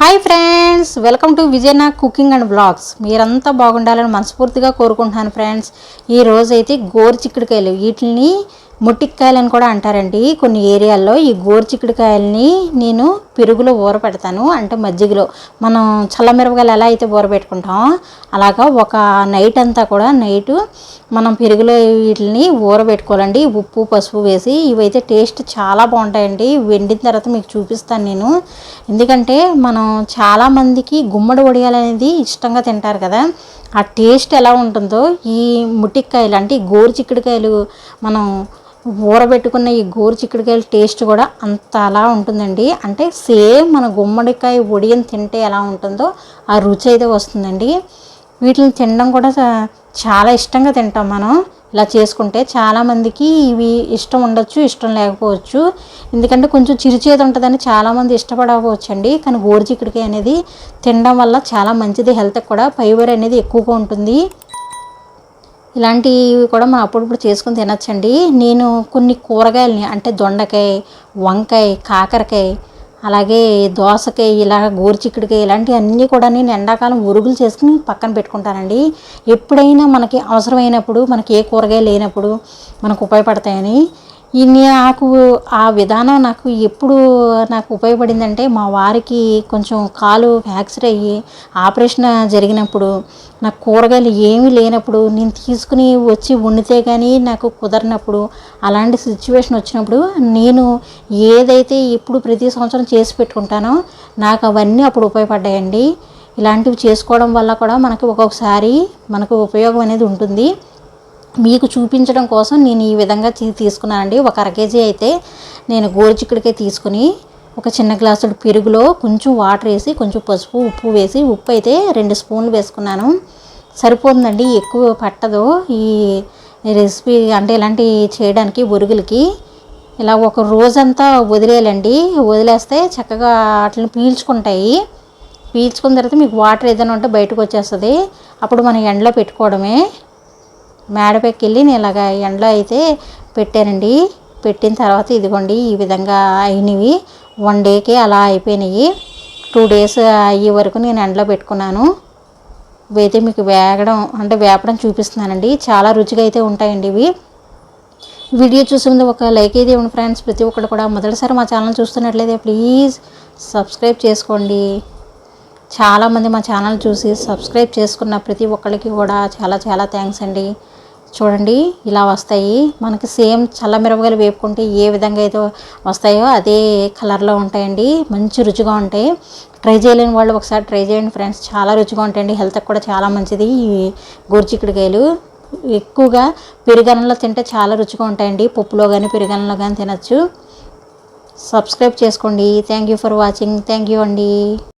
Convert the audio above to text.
Hi friends welcome to విజయనా cooking and blogs మీరంతా బాగుండాలని మనస్ఫూర్తిగా కోరుకుంటున్నాను ఫ్రెండ్స్ ఈ అయితే గోరు చిక్కుడుకాయలు. వీటిని ముట్టికాయలు అని కూడా అంటారండి. కొన్ని ఏరియాల్లో ఈ గోరు చిక్కుడుకాయలని నేను పెరుగులో ఊర పెడతాను అంటే మజ్జిగలో మనం చల్లమిరపకాయలు ఎలా అయితే ఊర పెట్టుకుంటామో అలాగా ఒక నైట్ అంతా కూడా నైటు మనం పెరుగులో వీటిని ఊరబెట్టుకోవాలండి. ఉప్పు పసుపు వేసి ఇవైతే టేస్ట్ చాలా బాగుంటాయండి. వెండిన తర్వాత మీకు చూపిస్తాను నేను. ఎందుకంటే మనం చాలామందికి గుమ్మడి వడియాలు అనేది ఇష్టంగా తింటారు కదా. ఆ టేస్ట్ ఎలా ఉంటుందో ఈ ముట్టికాయలు అంటే ఈ గోరు చిక్కుడుకాయలు మనం ఊరబెట్టుకున్న ఈ గోరు చిక్కుడుకాయల టేస్ట్ కూడా అంత అలా ఉంటుందండి. అంటే సేమ్ మన గుమ్మడికాయ వడియం తింటే ఎలా ఉంటుందో ఆ రుచి అయితే వస్తుందండి. వీటిని తినడం కూడా చాలా ఇష్టంగా తింటాం మనం. ఇలా చేసుకుంటే చాలామందికి ఇవి ఇష్టం ఉండొచ్చు ఇష్టం లేకపోవచ్చు. ఎందుకంటే కొంచెం చిరుచేది ఉంటుందని చాలామంది ఇష్టపడకపోవచ్చండి కానీ గోరు చిక్కుడుకాయ అనేది తినడం వల్ల చాలా మంచిది. హెల్త్కి కూడా ఫైబర్ అనేది ఎక్కువగా ఉంటుంది. ఇలాంటివి కూడా మనం అప్పుడప్పుడు చేసుకుని తినచ్చండి. నేను కొన్ని కూరగాయలని అంటే దొండకాయ వంకాయ కాకరకాయ అలాగే దోసకాయ ఇలా గోరుచిక్కుడికాయ ఇలాంటివన్నీ కూడా నేను ఎండాకాలం ఉరుగులు చేసుకుని పక్కన పెట్టుకుంటానండి. ఎప్పుడైనా మనకి అవసరమైనప్పుడు మనకి ఏ కూరగాయ లేనప్పుడు మనకు ఉపయోగపడతాయని ఈ నాకు ఆ విధానం నాకు ఎప్పుడు నాకు ఉపయోగపడిందంటే మా వారికి కొంచెం కాలు ఫ్రాక్చర్ అయ్యి ఆపరేషన్ జరిగినప్పుడు నాకు కూరగాయలు ఏమీ లేనప్పుడు నేను తీసుకుని వచ్చి వండితే కానీ నాకు కుదరినప్పుడు అలాంటి సిచ్యువేషన్ వచ్చినప్పుడు నేను ఏదైతే ఇప్పుడు ప్రతి సంవత్సరం చేసి పెట్టుకుంటానో నాకు అవన్నీ అప్పుడు ఉపయోగపడ్డాయండి. ఇలాంటివి చేసుకోవడం వల్ల కూడా మనకు ఒక్కొక్కసారి మనకు ఉపయోగం అనేది ఉంటుంది. మీకు చూపించడం కోసం నేను ఈ విధంగా తీసుకున్నానండి. ఒక అర కేజీ అయితే నేను గోరుచిక్కుడికే తీసుకుని ఒక చిన్న గ్లాసుడు పెరుగులో కొంచెం వాటర్ వేసి కొంచెం పసుపు ఉప్పు వేసి ఉప్పు అయితే రెండు స్పూన్లు వేసుకున్నాను. సరిపోతుందండి ఎక్కువ పట్టదు. ఈ రెసిపీ అంటే ఇలాంటి చేయడానికి బొరుగులకి ఇలా ఒక రోజంతా వదిలేయాలండి. వదిలేస్తే చక్కగా వాటిని పీల్చుకుంటాయి. పీల్చుకున్న తర్వాత మీకు వాటర్ ఏదైనా ఉంటే బయటకు వచ్చేస్తుంది. అప్పుడు మనం ఎండలో పెట్టుకోవడమే. మేడపైకి వెళ్ళి నేను ఇలాగ ఎండలో అయితే పెట్టానండి. పెట్టిన తర్వాత ఇదిగోండి ఈ విధంగా అయినవి. వన్ డేకి అలా అయిపోయినాయి. టూ డేస్ అయ్యే వరకు నేను ఎండలో పెట్టుకున్నాను. అయితే మీకు వేగడం అంటే వేపడం చూపిస్తున్నానండి. చాలా రుచిగా అయితే ఉంటాయండి ఇవి. వీడియో చూసింది ఒక లైక్ అయితే ఇవ్వండి ఫ్రెండ్స్. ప్రతి ఒక్కరు కూడా మొదటిసారి మా ఛానల్ చూస్తున్నట్లయితే ప్లీజ్ సబ్స్క్రైబ్ చేసుకోండి. చాలామంది మా ఛానల్ చూసి సబ్స్క్రైబ్ చేసుకున్న ప్రతి ఒక్కరికి కూడా చాలా చాలా థ్యాంక్స్ అండి. చూడండి ఇలా వస్తాయి. మనకి సేమ్ చల్ల మిరపకాయలు వేపుకుంటే ఏ విధంగా అయితే వస్తాయో అదే కలర్లో ఉంటాయండి. మంచి రుచిగా ఉంటాయి. ట్రై చేయలేని వాళ్ళు ఒకసారి ట్రై చేయండి ఫ్రెండ్స్. చాలా రుచిగా ఉంటాయండి. హెల్త్కి కూడా చాలా మంచిది ఈ గోరుచిక్కుడుకాయలు. ఎక్కువగా పెరుగన్నంలో తింటే చాలా రుచిగా ఉంటాయండి. పప్పులో కానీ పెరుగన్నంలో కానీ తినచ్చు. సబ్స్క్రైబ్ చేసుకోండి. Thank you for watching. Thank you అండి.